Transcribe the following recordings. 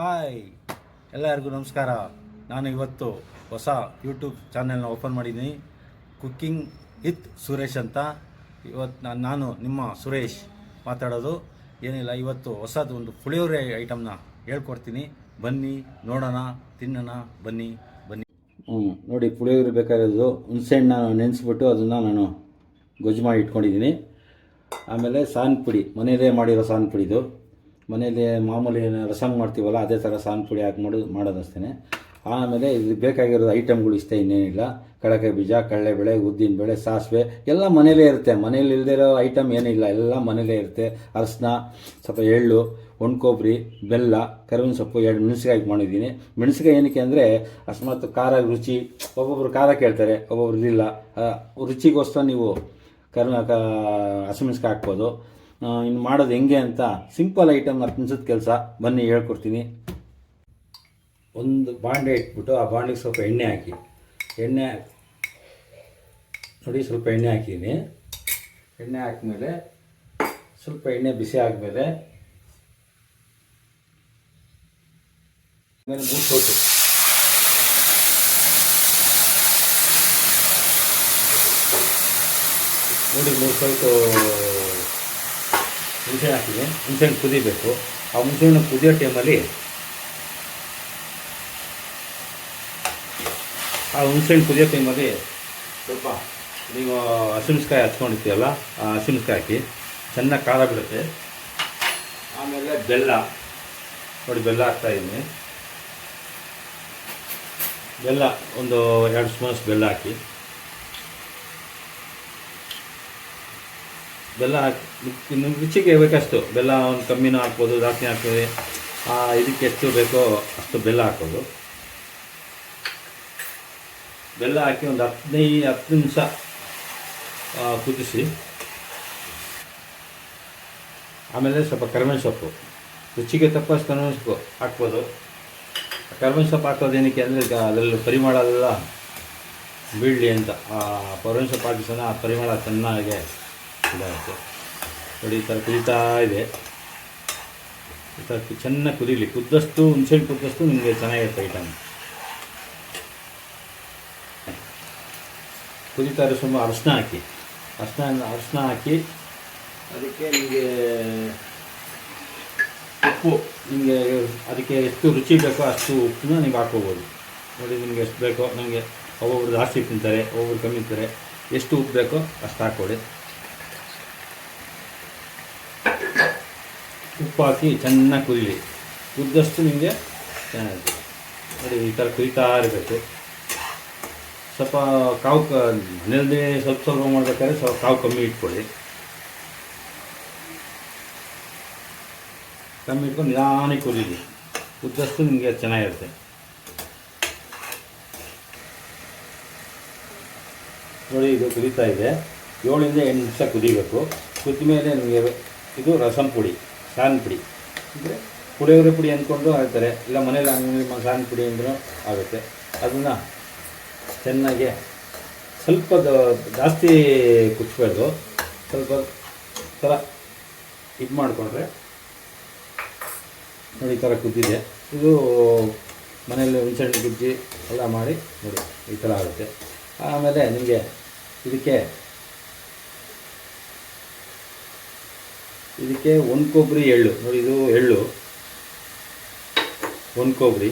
Hi, ಎಲ್ಲರಿಗೂ ನಮಸ್ಕಾರ. ನಾನು ಇವತ್ತು ಹೊಸ ಯೂಟ್ಯೂಬ್ ಚಾನೆಲ್ನ ಓಪನ್ ಮಾಡಿದ್ದೀನಿ. ಕುಕ್ಕಿಂಗ್ ವಿತ್ ಸುರೇಶ್ ಅಂತ. ಇವತ್ತು ನಾನು, ನಿಮ್ಮ ಸುರೇಶ್ ಮಾತಾಡೋದು. ಏನಿಲ್ಲ, ಇವತ್ತು ಹೊಸದು ಒಂದು ಪುಳಿಯೋರೆ ಐಟಮ್ನ ಹೇಳ್ಕೊಡ್ತೀನಿ. ಬನ್ನಿ, ನೋಡೋಣ, ತಿನ್ನೋಣ, ಬನ್ನಿ ಬನ್ನಿ. ಹ್ಞೂ ನೋಡಿ ಪುಳಿಯೋರೆ ಬೇಕಾಗಿರೋದು ಹುಣಸೆಹಣ್ಣ ನೆನೆಸ್ಬಿಟ್ಟು ಅದನ್ನು ನಾನು ಗೊಜ್ಜು ಮಾಡಿ ಇಟ್ಕೊಂಡಿದ್ದೀನಿ. ಆಮೇಲೆ ಸಾನ್ ಪುಡಿ ಮನೆಯಲ್ಲೇ ಮಾಡಿರೋ ಸಾನ್ ಪುಡಿದು ಮನೆಯಲ್ಲಿ ಮಾಮೂಲಿ ರಸಮ್ ಮಾಡ್ತೀವಲ್ಲ, ಅದೇ ಥರ ಸಾನ್ ಪುಡಿ ಹಾಕಿ ಮಾಡೋದು ಮಾಡೋದು ಅಷ್ಟೇ ಆಮೇಲೆ ಇದು ಬೇಕಾಗಿರೋ ಐಟಮ್ಗಳು ಇಷ್ಟ, ಇನ್ನೇನಿಲ್ಲ. ಕಡಕೆ ಬೀಜ, ಕಡಲೆಬೇಳೆ ಉದ್ದಿನ ಬೆಳೆ ಸಾಸಿವೆ, ಎಲ್ಲ ಮನೇಲೇ ಇರುತ್ತೆ. ಮನೇಲಿ ಇಲ್ಲದಿರೋ ಇರೋ ಐಟಮ್ ಏನಿಲ್ಲ. ಎಲ್ಲ ಮನೇಲೇ ಇರುತ್ತೆ. ಅರಸಿನ ಸ್ವಲ್ಪ ಎಳ್ಳು ಒಣ ಕೊಬ್ಬರಿ ಬೆಲ್ಲ ಕರಿವಿನ ಸೊಪ್ಪು ಎರಡು ಮೆಣಸಿಕಾಯಿ ಮಾಡಿದ್ದೀನಿ. ಮೆಣಸಿಕಾಯಿ ಏನಕ್ಕೆ ಅಂದರೆ ಅಸ್ಮಾತ್ ಖಾರ ರುಚಿ, ಒಬ್ಬೊಬ್ರು ಖಾರ ಕೇಳ್ತಾರೆ, ಒಬ್ಬೊಬ್ರು ಇಲ್ಲ. ರುಚಿಗೋಸ್ಕರ ನೀವು ಕರ್ನಾಟಕ ಹಸಿಮೆಣಸಿಕಾಯಿ ಹಾಕ್ಬೋದು. ಇನ್ನು ಮಾಡೋದು ಹೆಂಗೆ ಅಂತ ಸಿಂಪಲ್ ಐಟಮ್ ತಿನ್ಸೋದು ಕೆಲಸ. ಬನ್ನಿ, ಹೇಳ್ಕೊಡ್ತೀನಿ. ಒಂದು ಬಾಂಡೆ ಇಟ್ಬಿಟ್ಟು ಆ ಬಾಂಡೆಗೆ ಸ್ವಲ್ಪ ಎಣ್ಣೆ ಹಾಕಿ. ಎಣ್ಣೆ ನೋಡಿ, ಸ್ವಲ್ಪ ಎಣ್ಣೆ ಹಾಕಿದ್ದೀನಿ ಎಣ್ಣೆ ಹಾಕಿದ್ಮೇಲೆ ಸ್ವಲ್ಪ ಎಣ್ಣೆ ಬಿಸಿ ಆದಮೇಲೆ ಆಮೇಲೆ ಮೂರು ಸೋಟು. ನೋಡಿ, ಮೂರು ಸೌಟು ಹುಣಸೆ ಹಾಕಿದೆ ಹುಣಸೆಹಣ್ಣು ಕುದಿಬೇಕು. ಆ ಹುಣಸೆಹಣ್ಣು ಕುದಿಯೋ ಟೈಮಲ್ಲಿ ಆ ಹುಣಸೆಹಣ್ಣು ಕುದಿಯೋ ಟೈಮಲ್ಲಿ ಸ್ವಲ್ಪ ನೀವು ಹಸಿಮೆಣ್ಸ್ಕಾಯಿ ಹಚ್ಕೊಂಡಿರ್ತೀವಲ್ಲ ಆ ಹಸಿಮೆಣ್ಸ್ಕಾಯಿ ಹಾಕಿ. ಚೆನ್ನಾಗಿ ಖಾರ ಬಿಡುತ್ತೆ. ಆಮೇಲೆ ಬೆಲ್ಲ. ನೋಡಿ, ಬೆಲ್ಲ ಹಾಕ್ತಾಯಿದ್ದೀನಿ ಬೆಲ್ಲ ಒಂದು ಎರಡು ಸ್ಪೂನ್ಸ್ ಬೆಲ್ಲ ಹಾಕಿ. ಬೆಲ್ಲ ಹಾಕಿ ರುಚಿಗೆ ಬೇಕಷ್ಟು ಬೆಲ್ಲ ಒಂದು ಕಮ್ಮಿನೂ ಹಾಕ್ಬೋದು, ಜಾಸ್ತಿ ಹಾಕ್ತೀವಿ ಆ, ಇದಕ್ಕೆ ಎಷ್ಟು ಬೇಕೋ ಅಷ್ಟು ಬೆಲ್ಲ ಹಾಕೋದು ಬೆಲ್ಲ ಹಾಕಿ ಒಂದು ಹದಿನೈದು, ಹತ್ತು ನಿಮಿಷ ಕುದಿಸಿ. ಆಮೇಲೆ ಸ್ವಲ್ಪ ಕರಿಬೇವಿನ ಸೊಪ್ಪು. ರುಚಿಗೆ ತಪ್ಪಷ್ಟು ಕರಿಬೇವಿನ ಸೊಪ್ಪು ಹಾಕ್ಬೋದು. ಕರಿಬೇವಿನ ಸೊಪ್ಪು ಹಾಕೋದು ಏನಕ್ಕೆ ಅಂದರೆ, ಈಗ ಅದರಲ್ಲಿ ಪರಿಮಳ ಎಲ್ಲ ಬೀಳಲಿ ಅಂತ. ಆ, ಕರಿಬೇವಿನ ಸೊಪ್ಪು ಹಾಕಿ ಸಹ ಆ ಪರಿಮಳ ಚೆನ್ನಾಗಿ ಇದಾಗುತ್ತೆ. ನೋಡಿ, ಈ ಥರ ಕುದೀತಾ ಇದೆ. ಈ ಥರ ಚೆನ್ನಾಗಿ ಕುದೀಲಿ. ಕುದ್ದಷ್ಟು, ಹುಣಸೆಹಣ್ಣು ಕುದ್ದಷ್ಟು ನಿಮಗೆ ಚೆನ್ನಾಗಿರುತ್ತೆ ಐಟಮ್ ಕುದೀತಾ ಇರೋ ಸುಮ್ಮ ಅರಶಿನ ಹಾಕಿ. ಅರಶಿನ ಅರಶಿನ ಹಾಕಿ ಅದಕ್ಕೆ ನಿಮಗೆ ಉಪ್ಪು, ನಿಮಗೆ ಅದಕ್ಕೆ ಎಷ್ಟು ರುಚಿ ಬೇಕೋ ಅಷ್ಟು ಉಪ್ಪನ್ನ ನೀವು ಹಾಕೋಬೋದು ನೋಡಿ, ನಿಮಗೆ ಎಷ್ಟು ಬೇಕೋ ನನಗೆ ಒಬ್ಬೊಬ್ರು ಜಾಸ್ತಿ ತಿಂತಾರೆ, ಒಬ್ಬೊಬ್ರು ಕಮ್ಮಿ ತಿಂತಾರೆ. ಎಷ್ಟು ಉಪ್ಪು ಬೇಕೋ ಅಷ್ಟು ಹಾಕ್ಕೊಡಿ. ಉಪ್ಪು ಹಾಕಿ ಚೆನ್ನಾಗಿ ಕುದಿಲಿ. ಕುದ್ದಷ್ಟು ನಿಮಗೆ ಚೆನ್ನಾಗಿ ನೋಡಿ, ಈ ಥರ ಕುದೀತಾ ಇರಬೇಕು. ಸ್ವಲ್ಪ ಕಾವು ಕ ಸ್ವಲ್ಪ ಸ್ವಲ್ಪ ಮಾಡಬೇಕಾದ್ರೆ ಸ್ವಲ್ಪ ಕಾವು ಕಮ್ಮಿ ಇಟ್ಕೊಳ್ಳಿ. ಕಮ್ಮಿ ಇಟ್ಕೊಂಡು ನಿಧಾನಕ್ಕೆ ಕುದೀಲಿ. ಕುದ್ದಷ್ಟು ನಿಮಗೆ ಚೆನ್ನಾಗಿರುತ್ತೆ. ನೋಡಿ, ಇದು ಕುದೀತಾ ಇದೆ. ಏಳಿಂದ ಎಂಟು ನಿಮಿಷ ಕುದಿಬೇಕು. ಕುದ್ದ ಮೇಲೆ ನಿಮಗೆ ಇದು ರಸಂ ಪುಡಿ. ಸಾನ್ ಪುಡಿ. ಅಂದರೆ ಪುಳಿಯೋಗರೆ ಪುಡಿ ಅಂದ್ಕೊಂಡು ಹಾಕ್ತಾರೆ. ಇಲ್ಲ ಮನೇಲಿ ಅಂಗಡಿ ಸಾನ್ ಪುಡಿ ಅಂದ್ರೂ ಆಗುತ್ತೆ. ಅದನ್ನು ಚೆನ್ನಾಗಿ ಸ್ವಲ್ಪ ಜಾಸ್ತಿ ಕುಚ್ಚಬಾರ್ದು ಸ್ವಲ್ಪ ಥರ ಇದು ಮಾಡಿಕೊಂಡ್ರೆ ನೋಡಿ ಈ ಥರ ಕುದ್ದಿದೆ. ಇದು ಮನೆಯಲ್ಲಿ ಹುಣಸೆಹಣ್ಣು ಗುಜ್ಜಿ ಎಲ್ಲ ಮಾಡಿ ನೋಡಿ ಈ ಥರ ಆಗುತ್ತೆ. ಆಮೇಲೆ ನಿಮಗೆ ಇದಕ್ಕೆ ಇದಕ್ಕೆ ಒಂದು ಕೊಬ್ಬರಿ ಎಳ್ಳು. ನೋಡಿ, ಇದು ಎಳ್ಳು. ಒಂದು ಕೊಬ್ಬರಿ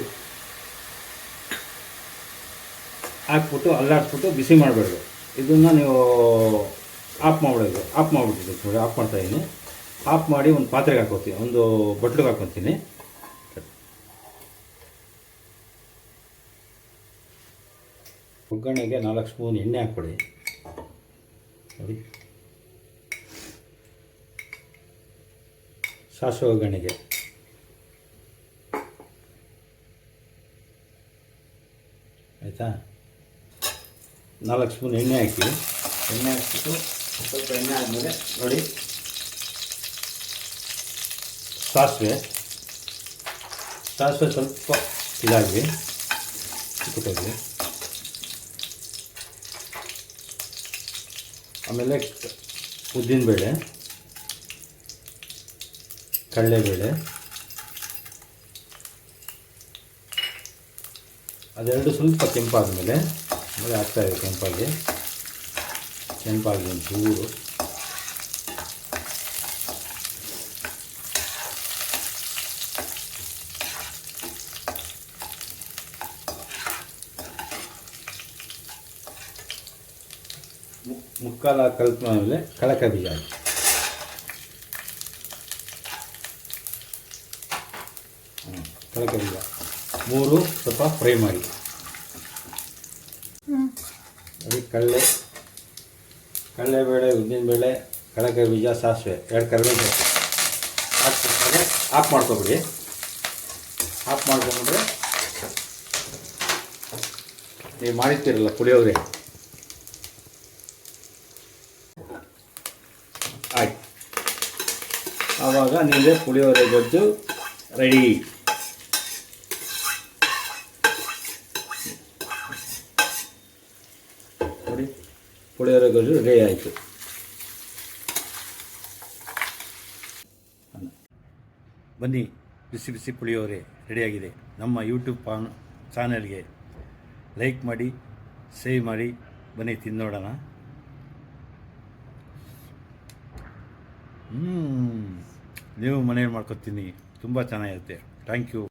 ಹಾಕ್ಬಿಟ್ಟು, ಅಲ್ಲಾಡ್ಸ್ಬಿಟ್ಟು ಬಿಸಿ ಮಾಡಬೇಡ್ದು ಇದನ್ನು ನೀವು ಆಫ್ ಮಾಡಬೇಕು ಆಫ್ ಮಾಡಿಬಿಟ್ಟಿದ್ದು ನೋಡಿ ಆಫ್ ಮಾಡ್ತಾಯಿದ್ದೀನಿ ಆಫ್ ಮಾಡಿ ಒಂದು ಪಾತ್ರೆಗೆ ಹಾಕೋತೀನಿ ಒಂದು ಬಟ್ಲಿಗೆ ಹಾಕೊತೀನಿ ಒಗ್ಗರಣೆಗೆ ನಾಲ್ಕು ಸ್ಪೂನ್ ಎಣ್ಣೆ ಹಾಕ್ಕೊಡಿ. ನೋಡಿ. ಸಾಸಿವೆ ಒಗ್ಗರಣೆಗೆ ಆಯಿತಾ? ನಾಲ್ಕು ಸ್ಪೂನ್ ಎಣ್ಣೆ ಹಾಕಿ. ಎಣ್ಣೆ ಹಾಕ್ಬಿಟ್ಟು ಸ್ವಲ್ಪ ಎಣ್ಣೆ ಆದಮೇಲೆ ನೋಡಿ. ಸಾಸಿವೆ. ಸಾಸಿವೆ ಸ್ವಲ್ಪ ಇದಾಗಿ ಚಿಕ್ಕದಾಗಿ. ಆಮೇಲೆ ಉದ್ದಿನಬೇಳೆ. ಕಡಲೆಬೇಳೆ ಅದೆರಡು ಸ್ವಲ್ಪ ಕೆಂಪಾದ ಮೇಲೆ ಆಮೇಲೆ ಇದೆ ಕೆಂಪಾಗಿ. ಕೆಂಪಾಗಿ ಒಂಚೂರು ಮುಕ್ಕಾಲ ಕಲ್ತ ಮೇಲೆ ಕಳಕ ಬೀಜ ಹಾಕಿ. ಬೀಜ ಮೂರು ಸ್ವಲ್ಪ ಫ್ರೈ ಮಾಡಿ. ಅದಕ್ಕೆ ಕಡಲೆ ಕಡಲೆಬೇಳೆ ಉದ್ದಿನಬೇಳೆ ಕಡಲೆಕಾಯಿ ಬೀಜ ಸಾಸಿವೆ ಎರಡು ಕರಿಬೇವು ಹಾಕ್ಬಿಟ್ಟು ಆಫ್ ಮಾಡ್ಕೊಬಿಡಿ. ಆಫ್ ಮಾಡ್ಕೊಂಡ್ರೆ ನೀವು ಮಾಡಿರ್ತೀರಲ್ಲ ಪುಳಿಯೋಗರೆ. ಆಯ್ತು. ಆವಾಗ ನಿಮಗೆ ಪುಳಿಯೋಗರೆ ಗೊಜ್ಜು ರೆಡಿ ನೋಡಿ ಪುಳಿಯೋಗರೆ ಗೊಜ್ಜು ರೆಡಿ ಆಯಿತು. ಬನ್ನಿ, ಬಿಸಿ ಬಿಸಿ ಪುಳಿಯೋರೆ ರೆಡಿಯಾಗಿದೆ ನಮ್ಮ ಯೂಟ್ಯೂಬ್ ಪಾನ್, ಚಾನಲ್ಗೆ ಲೈಕ್ ಮಾಡಿ ಸೇವ್ ಮಾಡಿ, ಬನ್ನಿ ತಿನ್ನೋಡೋಣ. ಹ್ಞೂ ನೀವು ಮನೇಲಿ ಮಾಡ್ಕೊತೀನಿ. ತುಂಬ ಚೆನ್ನಾಗಿರುತ್ತೆ. Thank you